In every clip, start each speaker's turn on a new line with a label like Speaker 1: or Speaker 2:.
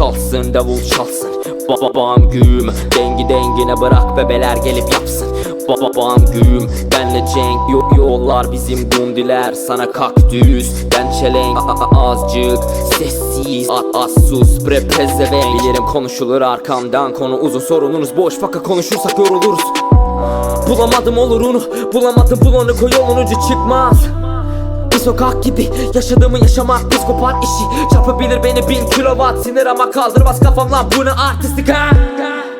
Speaker 1: çalsın davul çalsın. Babam güğüm dengi dengine bırak bebeler gelip yapsın. Babam güğüm benle cenk Yo- Yollar bizim gundiler. Sana kaktüs Ben çelenk azıcık sessiz a- Az sus. Bre pezevenk Bilirim konuşulur arkamdan. Konu uzun sorununuz boş Fakat konuşursak yoruluruz. Bulamadım olurunu Bulamadım bulanık o yolun ucu çıkmaz sokak gibi yaşadığımı yaşamak psikopat işi. Çarpabilir beni bin kilowatt sinir ama kaldırmaz kafam lan. Bu ne artistik ha?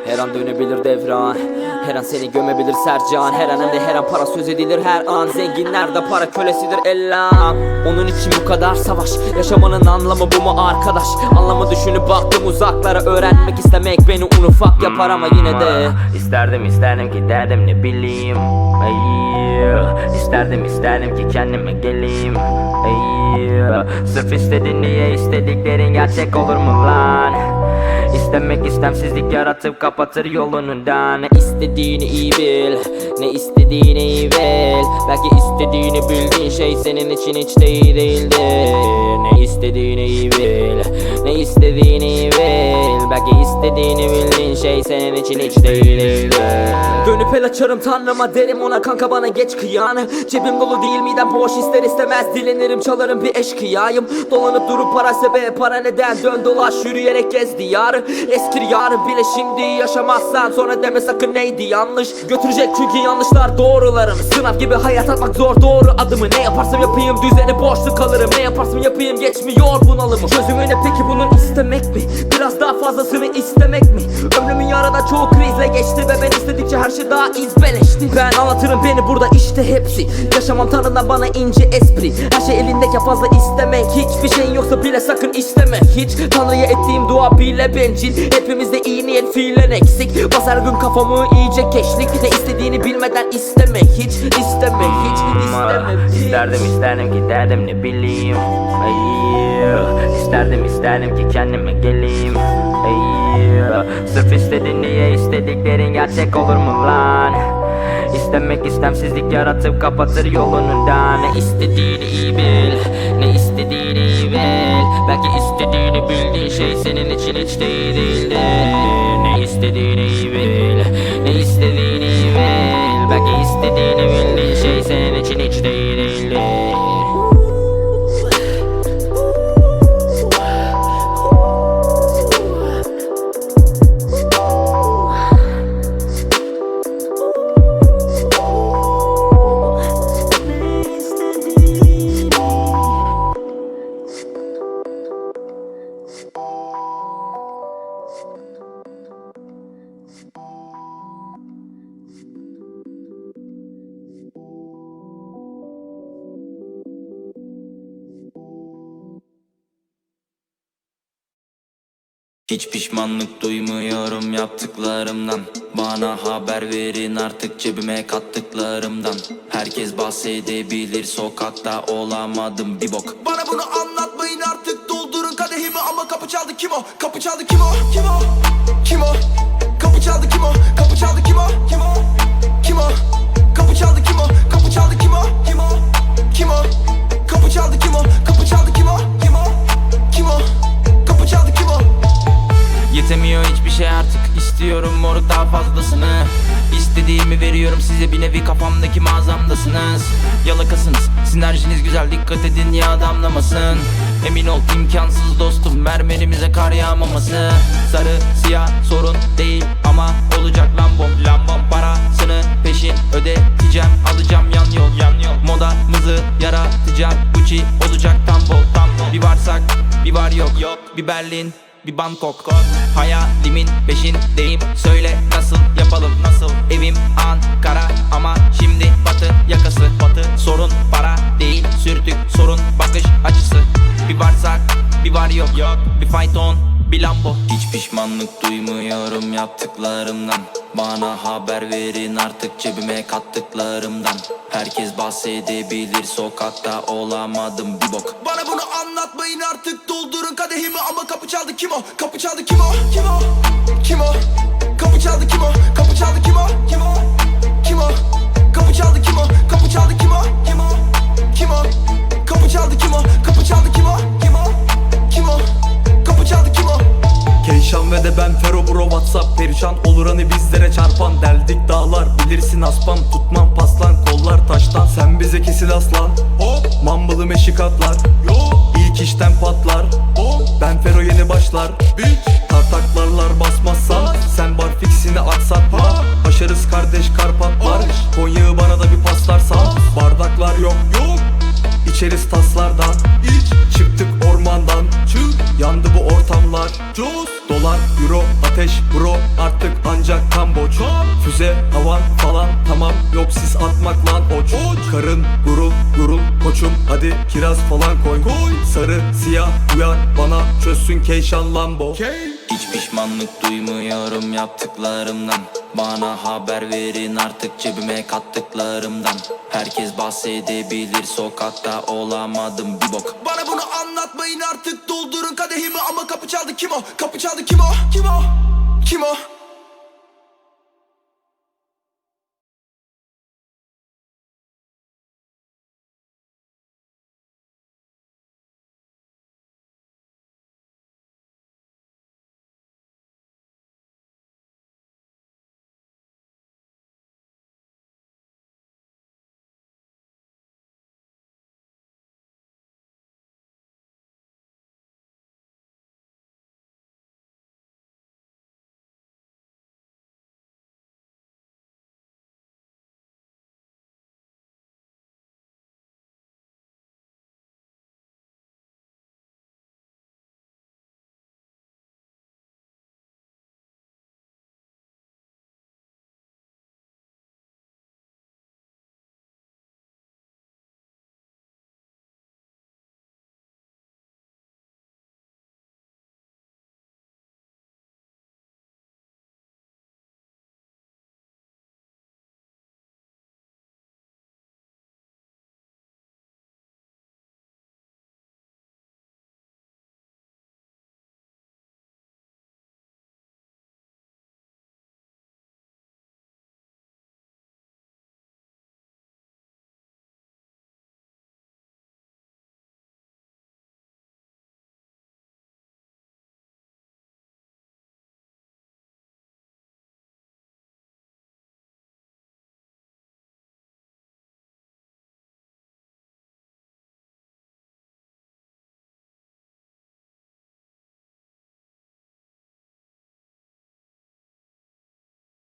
Speaker 1: Her an dönebilir devran Her an seni gömebilir Sercan. Her an hem de her an para söz edilir. Her an Zenginler de para kölesidir. Ellam Onun için bu kadar savaş. Yaşamanın anlamı bu mu arkadaş? Anlamı düşünüp baktım uzaklara. Öğrenmek istemek beni un ufak yapar ama yine de.
Speaker 2: İsterdim isterdim ki derdim ne bileyim. Ey, İsterdim isterdim ki kendime geleyim. Ey, Sırf istedin diye istediklerin gerçek olur mu lan İstemek istemsizlik yaratıp kapatır yolundan
Speaker 1: Ne istediğini iyi bil Ne istediğini iyi bil. Belki istediğini bildiğin şey senin için hiç de iyi değildir. Ne istediğini iyi bil Ne istediğini Belki istediğini bildiğin şey senin için hiç de iyi değildir. Dönüp el açarım tanrıma derim ona kanka bana geç kıyanı Cebim dolu değil midem boş ister istemez dilenirim çalarım bir eşkıyayım. Dolanıp durup para sebep para neden? Dön dolaş yürüyerek gez diyarı. Eskir yarın bile şimdi yaşamazsan sonra deme sakın neydi yanlış. Götürecek çünkü yanlışlar doğrularını Sınav gibi hayat atmak zor doğru adımı Ne yaparsam yapayım. Düzeni boşluk kalırım Ne yaparsam yapayım geçmiyor bunalımı. Çözümü ne peki bunun istemek mi? Biraz daha fazlasını istemek mi? Ömrümün yarada çoğu krizle geçti Ve ben istedikçe her şey daha izbeleşti. Ben anlatırım beni burada işte hepsi. Yaşamam tanrından bana ince espri. Her şey elindeyken fazla istemek. Hiçbir şeyin yoksa bile sakın isteme. Hiç Tanrı'ya ettiğim dua bile bencil. Hepimizde iyi niyet fiilen eksik. Bas her gün kafamı iyice keşlik. Ne istediğini bilmeden isteme. Hiç isteme hiç isteme.
Speaker 2: İsterdim isterdim ki derdim ne bileyim Ey, İsterdim isterdim ki kendime geleyim. Ey, Sırf istedin diye istediklerin gerçek olur mu lan? İstemek istemsizlik yaratıp kapatır yolundan Ne istediğini iyi bil Ne istediğini iyi bil. Belki istediğini bildiğin şey senin için hiç de iyi değildir. Ne istediğini iyi bil Ne istediğini iyi bil. Belki istediğini bildiğin şey senin için hiç de
Speaker 3: Hiç pişmanlık duymuyorum yaptıklarımdan. Bana haber verin artık cebime kattıklarımdan. Herkes bahsedebilir sokakta olamadım. Bir bok.
Speaker 4: Bana bunu anlatmayın artık. Doldurun kadehimi ama kapı çaldı. Kim o? Kapı çaldı. Kim o? Kim o?
Speaker 3: Yetemiyor hiçbir şey artık istiyorum. Moruk daha fazlasını İstediğimi veriyorum size. Bir nevi kafamdaki mağazamdasınız. Yalakasınız sinerjiniz güzel dikkat edin ya adamlamasın Emin ol imkansız dostum mermerimize kar yağmaması. Sarı siyah sorun değil ama olacak lambom. Lambom parasını peşin ödeteceğim. Alacağım yan yol yan yol. Modamızı yaratacak. Gucci olacak tam bol tam bol. Bir varsak bir var yok yok. Bir Berlin bir Bangkok. Hayalimin peşindeyim. Söyle nasıl yapalım nasıl Evim? Ankara ama şimdi batı yakası. Batı sorun para değil sürtük sorun bakış açısı. Bir varsak bir var yok. Yok. Bir fayton bir Lambo. Hiç pişmanlık duymuyorum yaptıklarımdan Bana haber verin artık cebime kattıklarımdan Herkes bahsedebilir sokakta olamadım bir bok
Speaker 4: Bana bunu anlatmayın artık doldurun kadehimi ama kapı çaldı kim o? Kapı çaldı kim o? Kim o? Kim o? Whatsapp perişan olur. Hani bizlere çarpan Deldik dağlar. Bilirsin aspan Tutmam paslan kollar taştan. Sen bize kesil aslan. Hop. Mambalı meşik atlar. Yo İlk işten patlar. Hop. Ben Fero yeni başlar. Bitch. Tartaklarlar basmazsan Artık ancak Kamboç Füze, havan falan tamam. Yok sis atmak lan oç. Karın, gurul, gurul Koçum. Hadi kiraz falan koy. Sarı, siyah uyar. Bana Çözsün Keyşan Lambo.
Speaker 3: Hiç pişmanlık duymuyorum yaptıklarımdan. Bana haber verin artık cebime kattıklarımdan. Herkes bahsedebilir sokakta olamadım. Bir bok.
Speaker 4: Bana bunu anlatmayın artık. Doldurun kadehimi ama kapı çaldı. Kim o? Kapı çaldı. Kim o? Kim o? Kim o?